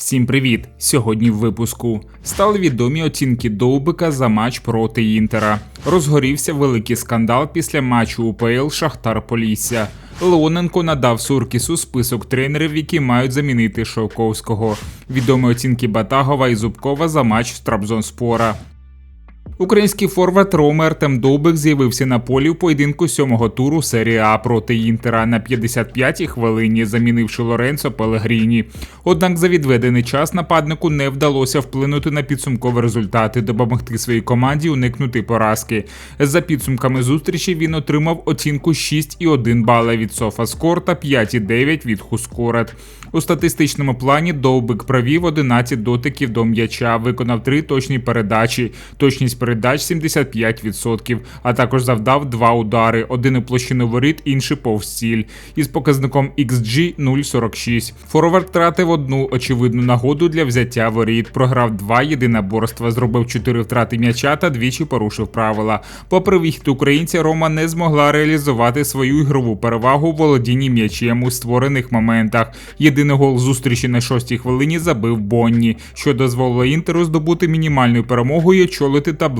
Всім привіт! Сьогодні в випуску стали відомі оцінки Довбика за матч проти Інтера. Розгорівся великий скандал після матчу УПЛ Шахтар Полісся. Леоненко надав Суркісу список тренерів, які мають замінити Шовковського. Відомі оцінки Батагова і Зубкова за матч Трабзонспора. Український форвард Рома Артем Довбик з'явився на полі в поєдинку сьомого туру серії А проти Інтера на 55-й хвилині, замінивши Лоренцо Пелегріні. Однак за відведений час нападнику не вдалося вплинути на підсумкові результати, допомогти своїй команді уникнути поразки. За підсумками зустрічі він отримав оцінку 6,1 бала від Софаскор та 5,9 від Хускорет. У статистичному плані Довбик провів 11 дотиків до м'яча, виконав три точні передачі, точність передач 75%, а також завдав два удари: один у площину воріт, інший повз ціль. Із показником XG 0,46. Форвард втратив одну очевидну нагоду для взяття воріт, програв два єдиноборства, зробив чотири втрати м'яча та двічі порушив правила. Попри вихід українця, Рома не змогла реалізувати свою ігрову перевагу у володінні м'ячем у створених моментах. Єдиний гол зустрічі на шостій хвилині забив Бонні, що дозволило інтеру здобути мінімальну перемогу і очолити таблицю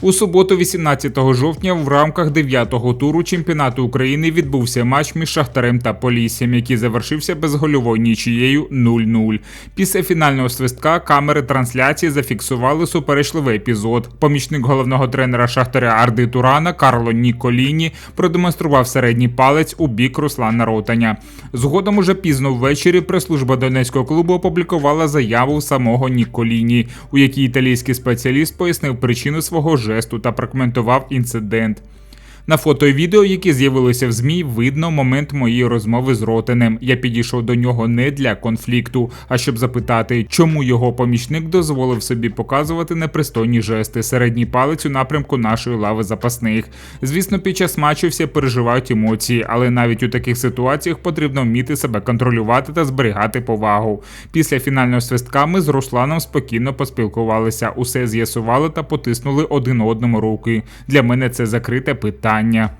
У суботу, 18 жовтня, в рамках 9-го туру чемпіонату України відбувся матч між Шахтарем та Поліссям, який завершився безгольовою нічією 0-0. Після фінального свистка камери трансляції зафіксували суперечливий епізод. Помічник головного тренера Шахтаря Арди Турана Карло Ніколіні продемонстрував середній палець у бік Руслана Ротаня. Згодом уже пізно ввечері прес-служба Донецького клубу опублікувала заяву самого Ніколіні, у якій італійський спеціаліст пояснив причину свого жесту та прокоментував інцидент. На фото і відео, які з'явилися в ЗМІ, видно момент моєї розмови з Ротенем. Я підійшов до нього не для конфлікту, а щоб запитати, чому його помічник дозволив собі показувати непристойні жести, середній палець у напрямку нашої лави запасних. Звісно, під час матчу всі переживають емоції, але навіть у таких ситуаціях потрібно вміти себе контролювати та зберігати повагу. Після фінального свистка ми з Русланом спокійно поспілкувалися, усе з'ясували та потиснули один одному руки. Для мене це закрите питання питання.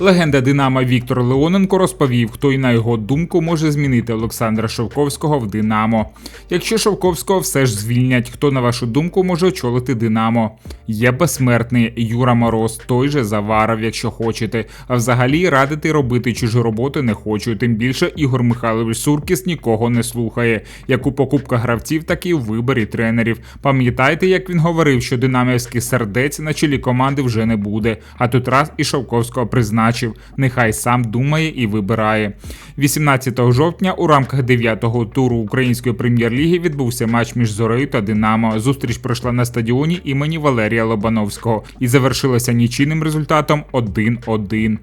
Легенда Динамо Віктор Леоненко розповів, хто і на його думку може змінити Олександра Шовковського в Динамо. Якщо Шовковського все ж звільнять, хто на вашу думку може очолити Динамо? Є безсмертний Юра Мороз, той же Заваров, якщо хочете. А взагалі радити робити чужу роботу не хочу. Тим більше Ігор Михайлович Суркіс нікого не слухає. Як у покупках гравців, так і у виборі тренерів. Пам'ятайте, як він говорив, що динамівський сердець на чолі команди вже не буде. А тут раз і Шовковського призначив. Нехай сам думає і вибирає. 18 жовтня у рамках 9-го туру української прем'єр-ліги відбувся матч між Зорею та Динамо. Зустріч пройшла на стадіоні імені Валерія Лобановського і завершилася нічийним результатом 1-1.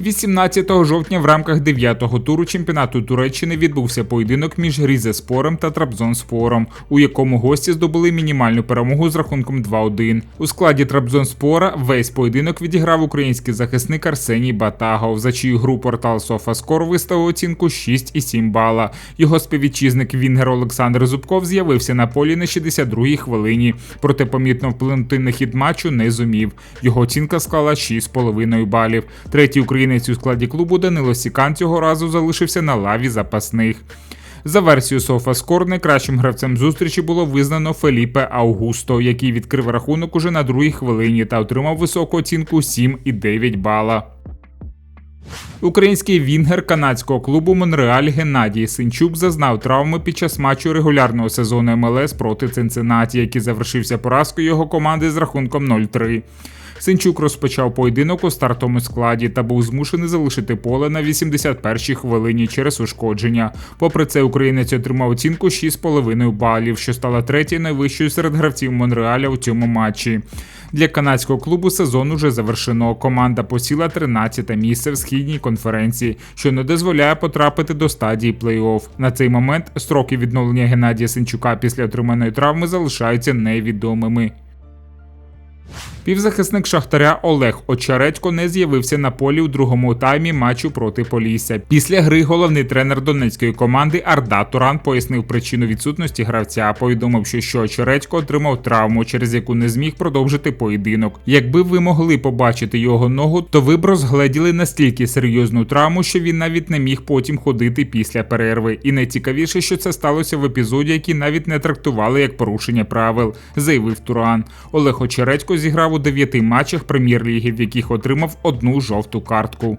18 жовтня в рамках 9-го туру чемпіонату Туреччини відбувся поєдинок між Різеспором та Трабзонспором, у якому гості здобули мінімальну перемогу з рахунком 2-1. У складі Трабзонспора весь поєдинок відіграв український захисник Арсеній Батагов, за чию гру портал Софаскор виставив оцінку 6,7 бала. Його співвітчизник Вінгер Олександр Зубков з'явився на полі на 62-й хвилині, проте помітно вплинути на хід матчу не зумів. Його оцінка склала 6,5 балів. Третій українець у складі клубу Данило Сікан цього разу залишився на лаві запасних. За версією SofaScore, найкращим гравцем зустрічі було визнано Феліпе Аугусто, який відкрив рахунок уже на другій хвилині та отримав високу оцінку 7,9 бала. Український вінгер канадського клубу Монреаль Геннадій Синчук зазнав травми під час матчу регулярного сезону МЛС проти Цинциннаті, який завершився поразкою його команди з рахунком 0-3. Синчук розпочав поєдинок у стартовому складі та був змушений залишити поле на 81-й хвилині через ушкодження. Попри це, українець отримав оцінку 6,5 балів, що стала третьою найвищою серед гравців Монреаля у цьому матчі. Для канадського клубу сезон уже завершено. Команда посіла 13-те місце в східній конференції, що не дозволяє потрапити до стадії плей-офф. На цей момент строки відновлення Геннадія Синчука після отриманої травми залишаються невідомими. Півзахисник Шахтаря Олег Очередько не з'явився на полі у другому таймі матчу проти Полісся. Після гри головний тренер донецької команди Арда Туран пояснив причину відсутності гравця. Повідомив, що, що Очередько отримав травму, через яку не зміг продовжити поєдинок. Якби ви могли побачити його ногу, то ви б розгледіли настільки серйозну травму, що він навіть не міг потім ходити після перерви. І найцікавіше, що це сталося в епізоді, який навіть не трактували як порушення правил, заявив Туран. Олег Очередько зіграв у дев'яти матчах прем'єр-ліги, в яких отримав одну жовту картку.